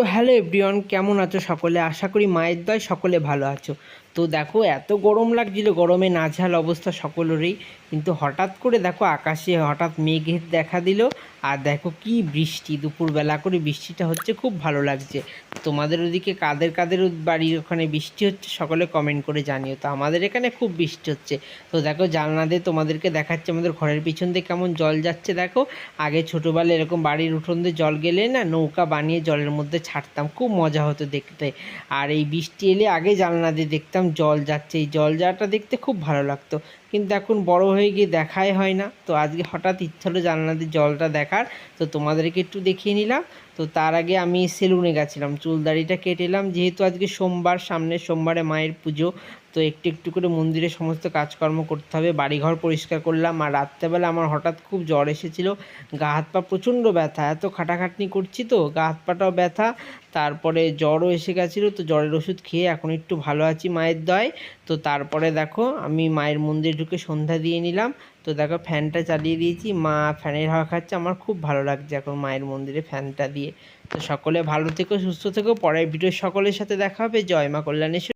তো hello everyone, কেমন আছো সকলে? আশা করি মায়ের দয় সকলে ভালো আছো। তো দেখো, এত গরম লাগছিল, গরমে নাঝাল অবস্থা সকলেরই। কিন্তু হঠাৎ করে দেখো আকাশে হঠাৎ মেঘের দেখা দিল আর দেখো কি বৃষ্টি, দুপুরবেলা করে বৃষ্টিটা হচ্ছে খুব ভালো লাগছে। তোমাদের ওদিকে কাদের কাদের বাড়ির ওখানে বৃষ্টি হচ্ছে সকলে কমেন্ট করে জানিও। তো আমাদের এখানে খুব বৃষ্টি হচ্ছে। তো দেখো জানলা দিয়ে তোমাদেরকে দেখাচ্ছে আমাদের ঘরের পিছন দিয়ে কেমন জল যাচ্ছে দেখো। আগে ছোটোবেলায় এরকম বাড়ির উঠোন দিয়ে জল গেলে না নৌকা বানিয়ে জলের মধ্যে ছাড়তাম, খুব মজা হতো দেখতে। আর এই বৃষ্টি এলে আগে জানলা দিয়ে দেখতাম জল যাচ্ছে। এই জল যাওয়াটা দেখতে খুব ভালো লাগতো। কিন্তু এখন বড় হয়ে গিয়ে দেখাই হয় না। তো আজকে হঠাৎ ইচ্ছা হলো জানলা দিয়ে জলটা দেখার। তো তোমাদেরকে একটু দেখিয়ে নিলাম। তো তার আগে আমি সেলুনে গেছিলাম। চুল দাড়িটা কেটে এলাম যেহেতু আজকে সোমবার সামনে সোমবারে মায়ের পুজো তো একটু একটু করে মন্দিরে সমস্ত কাজকর্ম করতে হবে, বাড়িঘর পরিষ্কার করলাম, আর রাত্রেবেলা আমার হঠাৎ খুব জ্বর এসেছিল, গা হাত পা প্রচণ্ড ব্যথা, এত খাটাখাটনি করছি তো, গা হাত পাটাও ব্যথা, তারপরে জ্বরও এসে গেছিল, তো জ্বরের ওষুধ খেয়ে এখন একটু ভালো আছি মায়ের দয় তো তারপরে দেখো আমি মায়ের মন্দিরে ঢুকে সন্ধ্যা দিয়ে নিলাম, তো দেখো ফ্যানটা চালিয়ে দিয়েছি, মা ফ্যানের হাওয়া খাচ্ছে, আমার খুব ভালো লাগছে এখন মায়ের মন্দিরে ফ্যানটা দিয়ে, তো সকলে ভালো থেকো, সুস্থ থেকো, পরের ভিডিও সকলের সাথে দেখা হবে, জয় মা কল্যাণেশ্বর।